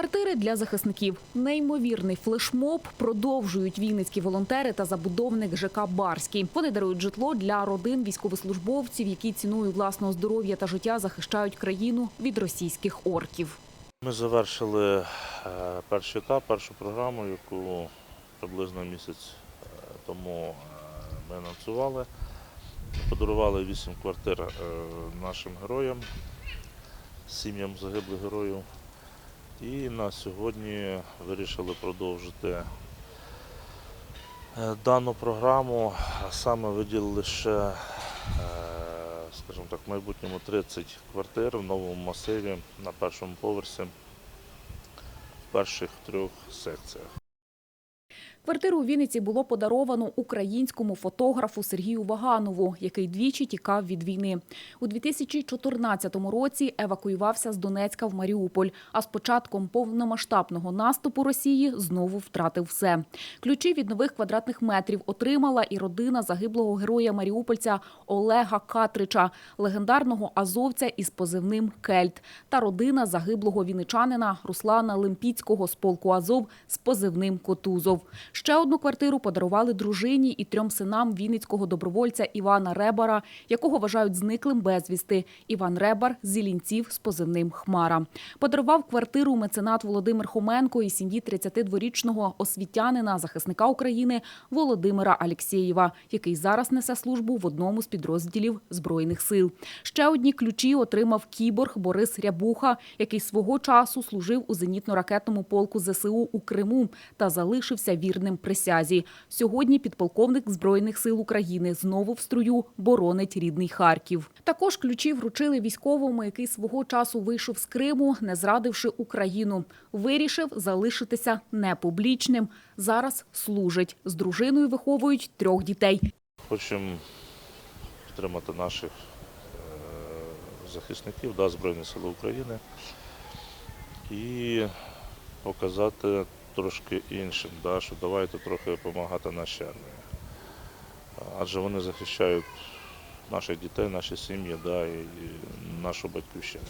Квартири для захисників. Неймовірний флешмоб продовжують вінницькі волонтери та забудовник ЖК Барський. Вони дарують житло для родин військовослужбовців, які ціною власного здоров'я та життя захищають країну від російських орків. Ми завершили е, перший етап, першу програму, яку приблизно місяць е, тому е, ми анонсували. Подарували вісім квартир нашим героям, сім'ям загиблих героїв. І на сьогодні вирішили продовжити е, дану програму. А Саме виділили ще, е, скажімо так, в майбутньому 30 квартир в новому масиві на першому поверсі в перших трьох секціях. Квартиру у Вінниці було подаровано українському фотографу Сергію Ваганову, який двічі тікав від війни. У 2014 році евакуювався з Донецька в Маріуполь, а з початком повномасштабного наступу Росії знову втратив все. Ключі від нових квадратних метрів отримала і родина загиблого героя маріупольця Олега Катрича, легендарного азовця із позивним Кельт, та родина загиблого вінничанина Руслана Лимпіцького з полку Азов з позивним Котузов. Ще одну квартиру подарували дружині і трьом синам вінницького добровольця Івана Ребара, якого вважають зниклим безвісти. Іван Ребар Зілінців з позивним Хмара. Подарував квартиру меценат Володимир Хоменко і сім'ї 32-річного освітянина, захисника України Володимира Алєксєєва, який зараз несе службу в одному з підрозділів Збройних сил. Ще одні ключі отримав кіборг Борис Рябуха, який свого часу служив у зенітно-ракетному полку ЗСУ у Криму та залишився вірним присязі. Сьогодні підполковник Збройних сил України знову в струю боронить рідний Харків. Також ключі вручили військовому, який свого часу вийшов з Криму, не зрадивши Україну. Вирішив залишитися непублічним. Зараз служить. З дружиною виховують трьох дітей. Хочемо підтримати наших е, захисників да, Збройних сил України і показати трошки іншим, да, що давайте трохи допомагати нашій армії. Адже вони захищають наших дітей, наші сім'ї да, і, нашу батьківщину.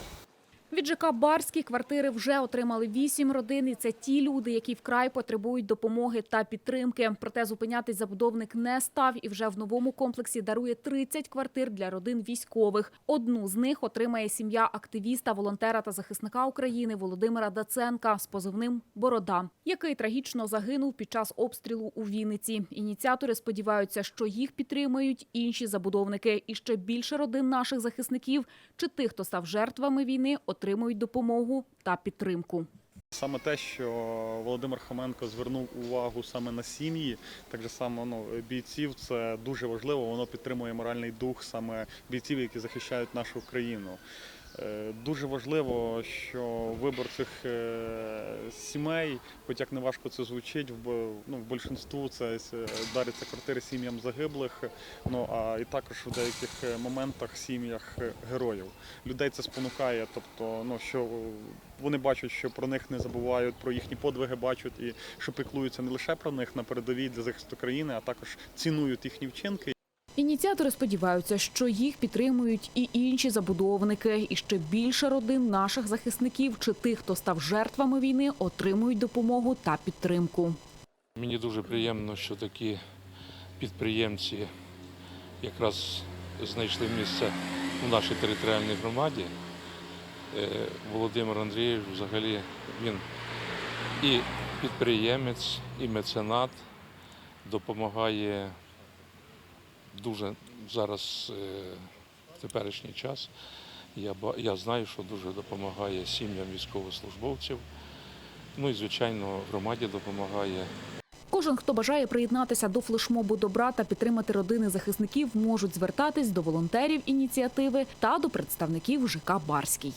Від ЖК Барські квартири вже отримали вісім родин. І це ті люди, які вкрай потребують допомоги та підтримки. Проте зупинятись забудовник не став і вже в новому комплексі дарує 30 квартир для родин військових. Одну з них отримає сім'я активіста, волонтера та захисника України Володимира Даценка з позивним Борода, який трагічно загинув під час обстрілу у Вінниці. Ініціатори сподіваються, що їх підтримають інші забудовники, і ще більше родин наших захисників чи тих, хто став жертвами війни, отримують допомогу та підтримку. Саме те, що Володимир Хоменко звернув увагу саме на сім'ї, так же само ну, бійців, це дуже важливо. Воно підтримує моральний дух саме бійців, які захищають нашу країну. Е, Дуже важливо, що вибор е, сімей, хоч як не важко це звучить, в ну, в більшинству це е, даряться квартири сім'ям загиблих. Ну а і також в деяких е, моментах сім'ях е, героїв. Людей це спонукає, тобто, ну що вони бачать, що про них не забувають, про їхні подвиги бачать і що піклуються не лише про них на передовій для захисту країни, а також цінують їхні вчинки. Ініціатори сподіваються, що їх підтримують і інші забудовники, і ще більше родин наших захисників чи тих, хто став жертвами війни, отримують допомогу та підтримку. Мені дуже приємно, що такі підприємці якраз знайшли місце у нашій територіальній громаді. Е, Володимир Андрійович взагалі він і підприємець, і меценат, допомагає дуже зараз е, в теперішній час. Я, я знаю, що дуже допомагає сім'ям військовослужбовців. Ну і, звичайно, громаді допомагає. Кожен, хто бажає приєднатися до флешмобу добра та підтримати родини захисників, можуть звертатись до волонтерів ініціативи та до представників ЖК Барський.